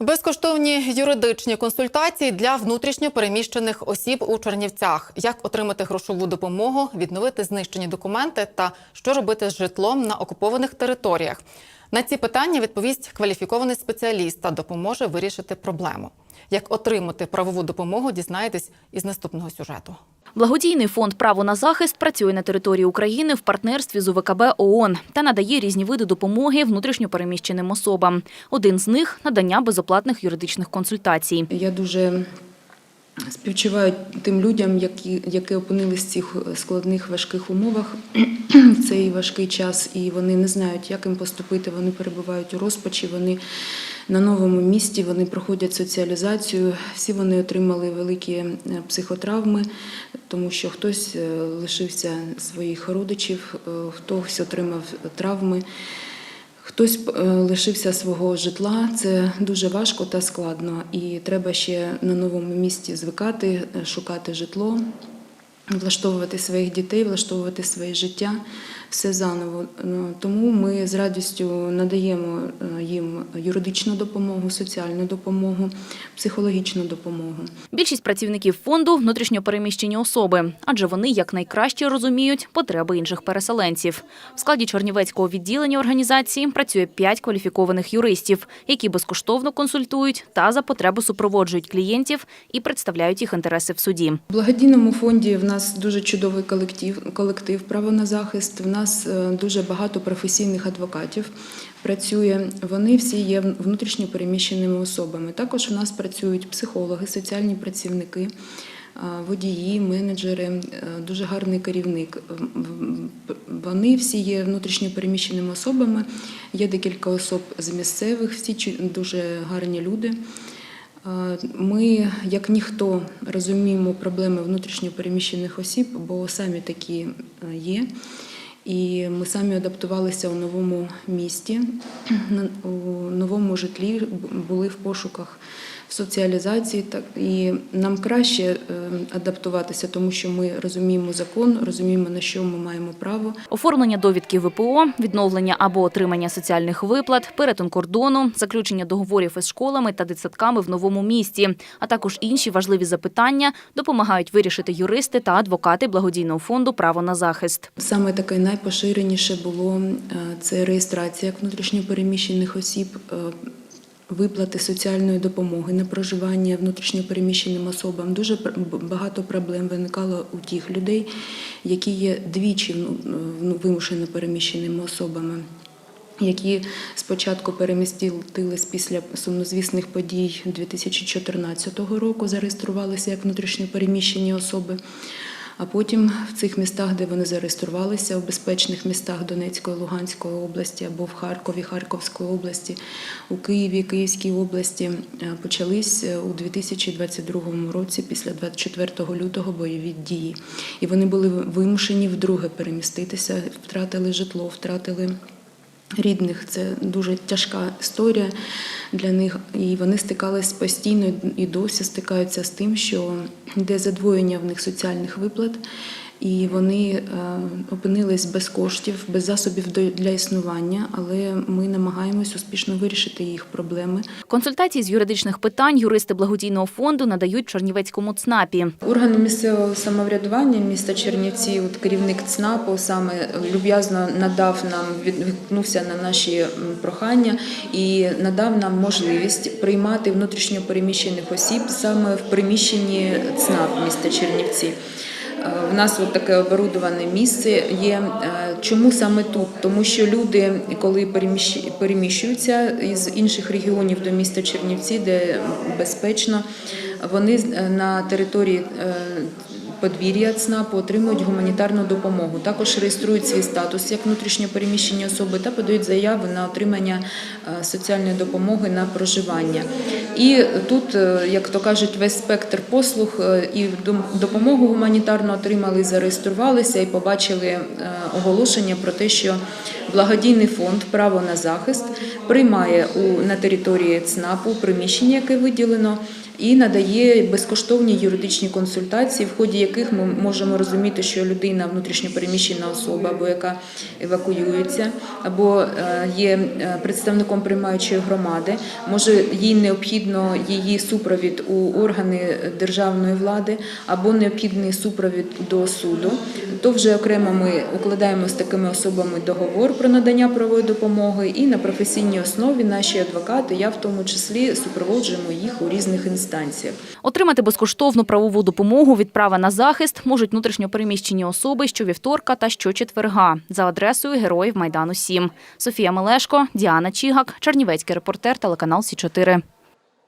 Безкоштовні юридичні консультації для внутрішньо переміщених осіб у Чернівцях. Як отримати грошову допомогу, відновити знищені документи та що робити з житлом на окупованих територіях. На ці питання відповість кваліфікований спеціаліст та допоможе вирішити проблему. Як отримати правову допомогу, дізнаєтесь із наступного сюжету. Благодійний фонд Право на захист працює на території України в партнерстві з УВКБ ООН та надає різні види допомоги внутрішньопереміщеним особам. Один з них надання безоплатних юридичних консультацій. Я дуже співчуваю тим людям, які, які опинились в цих складних важких умовах в цей важкий час, і вони не знають, як їм поступити. Вони перебувають у розпачі, вони на новому місці, вони проходять соціалізацію. Всі вони отримали великі е, психотравми, тому що хтось е, лишився своїх родичів, е, хтось отримав травми. Хтось е, лишився свого житла, це дуже важко та складно, і треба ще на новому місці звикати, е, шукати житло, влаштовувати своїх дітей, влаштовувати своє життя, все заново. Ну, Тому ми з радістю надаємо е, їм юридичну допомогу, соціальну допомогу, психологічну допомогу. Більшість працівників фонду внутрішньопереміщені особи, адже вони якнайкраще розуміють потреби інших переселенців. В складі Чернівецького відділення організації працює п'ять кваліфікованих юристів, які безкоштовно консультують та за потреби супроводжують клієнтів і представляють їх інтереси в суді. В благодійному фонді в нас дуже чудовий колектив, колектив право на захист. В нас е, дуже багато професійних адвокатів працює. Вони всі є внутрішньо переміщеними особами. Також у нас працюють психологи, соціальні працівники. е, Водії, менеджери, е, дуже гарний керівник. Вони всі є внутрішньо переміщеними особами. Є декілька особ з місцевих, всі дуже гарні люди. Е, Ми, як ніхто, розуміємо проблеми внутрішньо переміщених осіб, бо самі такі е, є. І ми самі адаптувалися у новому місті, у новому житлі, були в пошуках в соціалізації. Так і нам краще е, адаптуватися, тому що ми розуміємо закон, розуміємо на що ми маємо право. Оформлення довідки ВПО, відновлення або отримання соціальних виплат, перетин кордону, заключення договорів із школами та дитсадками в новому місті, а також інші важливі запитання допомагають вирішити юристи та адвокати благодійного фонду Право на захист. Саме таке найпоширеніше було е, це реєстрація як внутрішньопереміщених осіб, е, виплати соціальної допомоги на проживання внутрішньопереміщеним особам. Дуже багато проблем виникало у тих людей, які є двічі ну, вимушено переміщеними особами. Які спочатку перемістились після сумнозвісних подій 2014 року, зареєструвалися як внутрішньопереміщені особи. А потім в цих містах, де вони зареєструвалися, в безпечних містах Донецької, Луганської області або в Харкові, Харківської області, у Києві, Київській області, е, почались е, у 2022 році, після 24 лютого, бойові дії. І вони були вимушені вдруге переміститися, втратили житло, втратили рідних. Це дуже тяжка історія для них, і вони стикались постійно і досі стикаються з тим, що йде задвоєння в них соціальних виплат. І вони е, опинились без коштів, без засобів до- для існування, але ми намагаємось успішно вирішити їх проблеми. Консультації з юридичних питань юристи благодійного фонду надають Чернівецькому ЦНАПі. Органи місцевого самоврядування міста Чернівці, от керівник ЦНАПу саме люб'язно надав нам, відгукнувся на наші прохання і надав нам можливість приймати внутрішньо переміщених осіб саме в приміщенні ЦНАП міста Чернівці. Е, В нас от таке оборудоване місце є. Е, Чому саме тут? Тому що люди, коли переміщуються із інших регіонів до міста Чернівці, де безпечно, вони е, на території подвір'я ЦНАПу отримують гуманітарну допомогу. Також реєструють свій статус як внутрішньо переміщені особи та подають заяви на отримання е, соціальної допомоги на проживання. І тут, е, як то кажуть, весь спектр послуг е, і допомогу гуманітарну отримали, зареєструвалися і побачили оголошення про те, що Благодійний фонд Право на захист приймає у на території ЦНАПу приміщення, яке виділено, і надає безкоштовні юридичні консультації, в ході яких ми можемо розуміти, що людина внутрішньопереміщена особа, або яка евакуюється, або е, є е, представником приймаючої громади, може їй необхідно її супровід у органи державної влади, або необхідний супровід до суду. То вже окремо ми укладаємо з такими особами договор про надання правової допомоги, і на професійній основі наші адвокати, я в тому числі супроводжуємо їх у різних інстанціях. Отримати безкоштовну правову допомогу від права на захист можуть внутрішньопереміщені особи щовівторка та щочетверга за адресою Героїв Майдану 7. Софія Мелешко, Діана Чігак, Чернівецький репортер, телеканал Сі 4